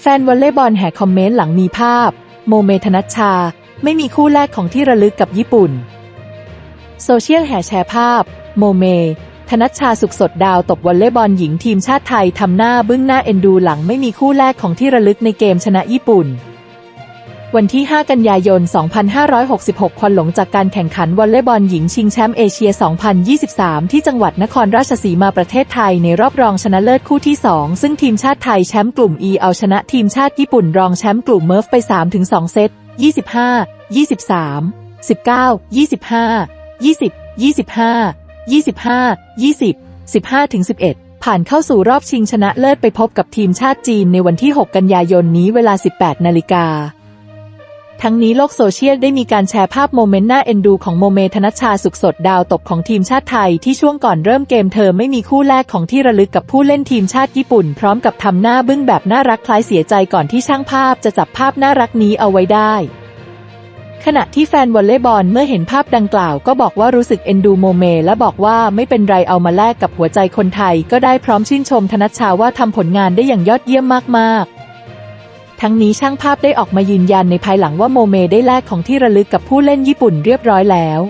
แฟนวอลเลย์บอลแห่คอมเมนต์หลังมีภาพ โมเมธนัชชา ไม่มีคู่แรกของที่ระลึกกับญี่ปุ่น โซเชียลแห่แชร์ภาพ โมเม ธนัชชาสุขสดดาวตบวอลเลย์บอลหญิงทีมชาติไทยทำหน้าบึ้งหน้าเอ็นดูหลังไม่มีคู่แรกของที่ระลึกในเกมชนะญี่ปุ่น วันที่ 5 กันยายน 2566 ควันหลงจากการแข่งขันวอลเลย์บอลหญิงชิงแชมป์เอเชีย 2023 ที่จังหวัดนครราชสีมาประเทศไทยในรอบรองชนะเลิศคู่ที่ 2 ซึ่งทีมชาติไทยแชมป์กลุ่ม E เอาชนะทีมชาติญี่ปุ่นรองแชมป์กลุ่มเมิร์ฟไป 3-2 เซต 25 23 19 25 20 25 25 20 15-11 ผ่านเข้าสู่รอบชิงชนะเลิศไปพบกับทีมชาติจีนในวันที่ 6 กันยายนนี้เวลา 18 นาฬิกา ทั้งนี้โลกโซเชียลได้มีการแชร์ภาพโมเมนต์น่าเอ็นดูของโมเมธนัชชาสุขสดดาวตบของทีมชาติไทยที่ช่วงก่อนเริ่มเกมเธอไม่มีคู่แรกของที่ระลึกกับผู้เล่นทีมชาติญี่ปุ่น พร้อมกับทำหน้าบึ้งแบบน่ารักคล้ายเสียใจก่อนที่ช่างภาพจะจับภาพน่ารักนี้เอาไว้ได้ขณะที่แฟนวอลเลย์บอลเมื่อเห็นภาพดังกล่าวก็บอกว่ารู้สึกเอ็นดูโมเม และบอกว่าไม่เป็นไรเอามาแลกกับหัวใจคนไทย ก็ได้พร้อมชื่นชมธนัชชาว่าทำผลงานได้อย่างยอดเยี่ยมมากๆ ทั้งนี้ช่างภาพได้ออกมายืนยันในภายหลังว่าโมเมได้แลกของที่ระลึกกับผู้เล่นญี่ปุ่นเรียบร้อยแล้ว